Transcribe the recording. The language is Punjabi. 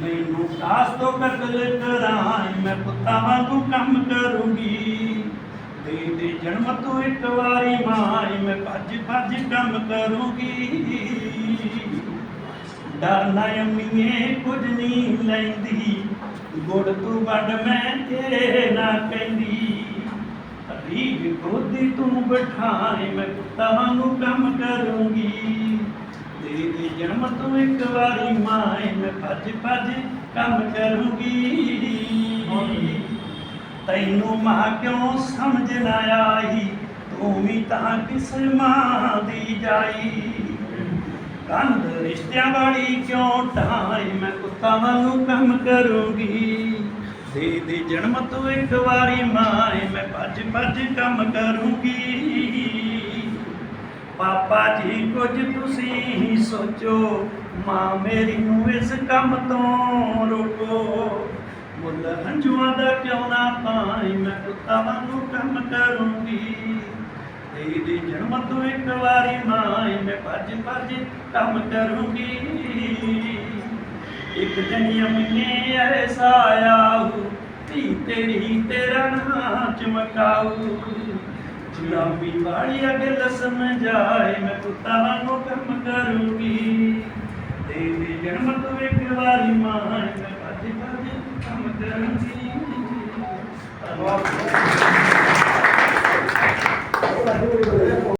ਮੈਨੂੰ ਕਾਸ ਤੋਂ ਕਤਲ ਕਰਾਂ ਮੈਂ ਪੁੱਤਾਂ ਵਾਂਗੂ ਕੰਮ ਕਰੂੰਗੀ। ਦੇ ਦੇ ਜਨਮ ਤੋਂ ਇੱਕ ਵਾਰੀ ਮਾਂ ਮੈਂ ਭੱਜ ਭੱਜ ਕੰਮ ਕਰੂੰਗੀ। ਡਰ ਨਾ ਅੰਮੀਏ, ਕੁਝ ਨਹੀਂ ਲੈਂਦੀ। ਗੁੜ ਤੂੰ ਵੱਡ ਮੈਂ ਤੇਰੇ ਨਾ ਕਹਿੰਦੀ ਰੀਗ ਗੋਦੀ ਤੂੰ ਬਿਠਾਏ ਮੈਂ ਪੁੱਤਾਂ ਵਾਂਗੂ ਕੰਮ ਕਰੂੰਗੀ। ਜਨਮ ਤੂੰ ਇੱਕ ਵਾਰੀ ਮਾਏ, ਮੈਂ ਭੱਜ ਭੱਜ ਕੰਮ ਕਰੂੰਗੀ। ਤੈਨੂੰ ਮਾਂ ਕਿਉਂ ਸਮਝ ਨਾ ਆਈ? ਤੂੰ ਵੀ ਤਾਂ ਕਿਸ ਮਾਂ ਦੀ ਜਾਈ? ਕੰਧ ਰਿਸ਼ਤਿਆਂ ਵਾਲੀ ਕਿਉਂ ਢਾਈ ਮੈਂ ਕੁੱਤਾ ਵਾਂਗੂ ਕੰਮ ਕਰੂੰਗੀ। ਦੇ ਦੇ ਜਨਮ ਤੋਂ ਇੱਕ ਵਾਰੀ ਮਾਏ, ਮੈਂ ਭੱਜ ਭੱਜ ਕੰਮ ਕਰੂੰਗੀ। ਪਾਪਾ ਜੀ, ਕੁਝ ਤੁਸੀਂ ਹੀ ਸੋਚੋ, ਮਾਂ ਮੇਰੀ ਨੂੰ ਇਸ ਕੰਮ ਤੋਂ ਰੋਕੋ। ਮੁੱਲ ਹੰਝੂਆਂ ਦਾ ਕਿਉਂ ਨਾ ਪਾਈ, ਮੈਂ ਕੁੱਤਾ ਵਾਂਗੂ ਕੰਮ ਕਰੂੰਗੀ। ਦੇ ਜਨਮ ਤੋਂ ਇੱਕ ਵਾਰੀ ਮਾਂ ਮੈਂ ਭੱਜ ਭੱਜ ਕੰਮ ਕਰੂੰਗੀ। ਇੱਕ ਦਿਨ ਯਮਨੇ ਐਸਾ ਆਊ ਧੀ ਤੇਰੀ ਤੇਰਾ ਨਾਂ ਚਮਕਾਊ। ਗੁਲਾਬੀ ਵਾਲੀ ਅਗਲ ਸਮਝਾਏ ਮੈਂ ਕੁੱਤਾ ਵਾਂਗੂ ਕੰਮ ਕਰੂੰਗੀ। ਦੇ ਦੇ ਜਨਮ ਤੋਂ ਇੱਕ ਵਾਰੀ ਮਾਂ, ਮੈਂ ਭੱਜ ਭੱਜ ਕੰਮ ਕਰੂੰਗੀ। ਧੰਨਵਾਦ।